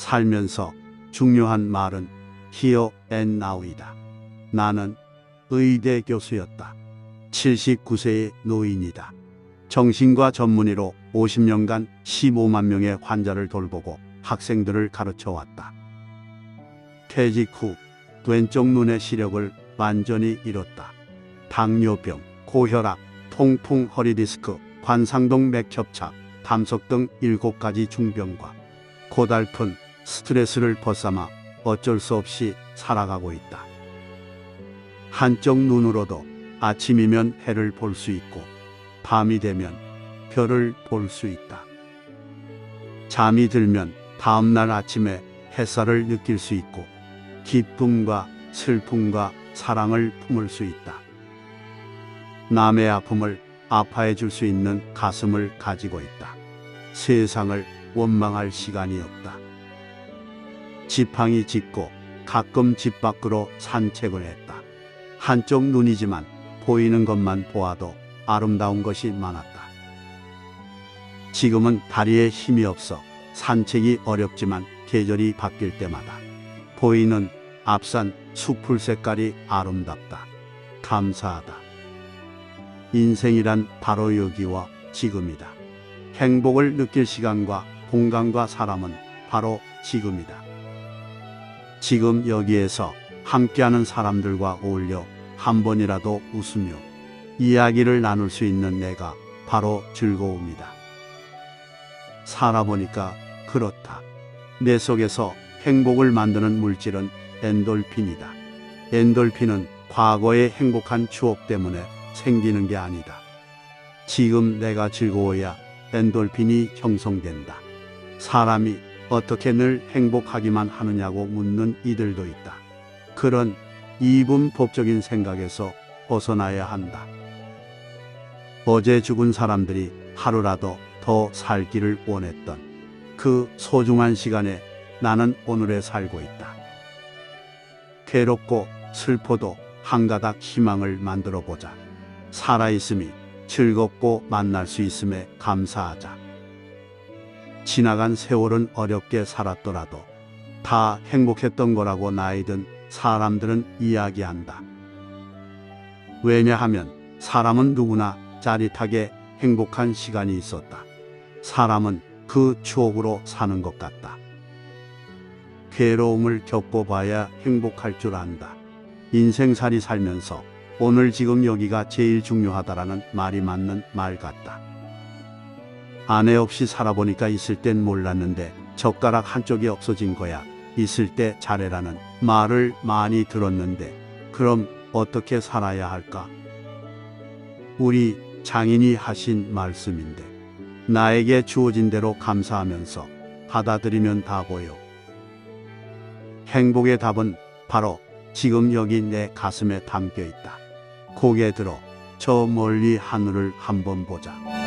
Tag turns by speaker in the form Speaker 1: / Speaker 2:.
Speaker 1: 살면서 중요한 말은 here and now이다. 나는 의대 교수였다. 79세의 노인이다. 정신과 전문의로 50년간 15만 명의 환자를 돌보고 학생들을 가르쳐 왔다. 퇴직 후 왼쪽 눈의 시력을 완전히 잃었다. 당뇨병, 고혈압, 통풍 허리 디스크, 관상동 맥협착, 담석 등 7가지 중병과 고달픈 스트레스를 벗삼아 어쩔 수 없이 살아가고 있다. 한쪽 눈으로도 아침이면 해를 볼 수 있고 밤이 되면 별을 볼 수 있다. 잠이 들면 다음날 아침에 햇살을 느낄 수 있고 기쁨과 슬픔과 사랑을 품을 수 있다. 남의 아픔을 아파해 줄 수 있는 가슴을 가지고 있다. 세상을 원망할 시간이 없다. 지팡이 짚고 가끔 집 밖으로 산책을 했다. 한쪽 눈이지만 보이는 것만 보아도 아름다운 것이 많았다. 지금은 다리에 힘이 없어 산책이 어렵지만 계절이 바뀔 때마다 보이는 앞산 숲풀 색깔이 아름답다. 감사하다. 인생이란 바로 여기와 지금이다. 행복을 느낄 시간과 공간과 사람은 바로 지금이다. 지금 여기에서 함께하는 사람들과 어울려 한 번이라도 웃으며 이야기를 나눌 수 있는 내가 바로 즐거움이다. 살아보니까 그렇다. 내 속에서 행복을 만드는 물질은 엔돌핀이다. 엔돌핀은 과거의 행복한 추억 때문에 생기는 게 아니다. 지금 내가 즐거워야 엔돌핀이 형성된다. 사람이 어떻게 늘 행복하기만 하느냐고 묻는 이들도 있다. 그런 이분법적인 생각에서 벗어나야 한다. 어제 죽은 사람들이 하루라도 더 살기를 원했던 그 소중한 시간에 나는 오늘에 살고 있다. 괴롭고 슬퍼도 한 가닥 희망을 만들어 보자. 살아있음이 즐겁고 만날 수 있음에 감사하자. 지나간 세월은 어렵게 살았더라도 다 행복했던 거라고 나이 든 사람들은 이야기한다. 왜냐하면 사람은 누구나 짜릿하게 행복한 시간이 있었다. 사람은 그 추억으로 사는 것 같다. 괴로움을 겪어봐야 행복할 줄 안다. 인생살이 살면서 오늘 지금 여기가 제일 중요하다라는 말이 맞는 말 같다. 아내 없이 살아보니까 있을 땐 몰랐는데 젓가락 한쪽이 없어진 거야. 있을 때 잘해라는 말을 많이 들었는데 그럼 어떻게 살아야 할까? 우리 장인이 하신 말씀인데 나에게 주어진 대로 감사하면서 받아들이면 다 보여. 행복의 답은 바로 지금 여기 내 가슴에 담겨 있다. 고개 들어 저 멀리 하늘을 한번 보자.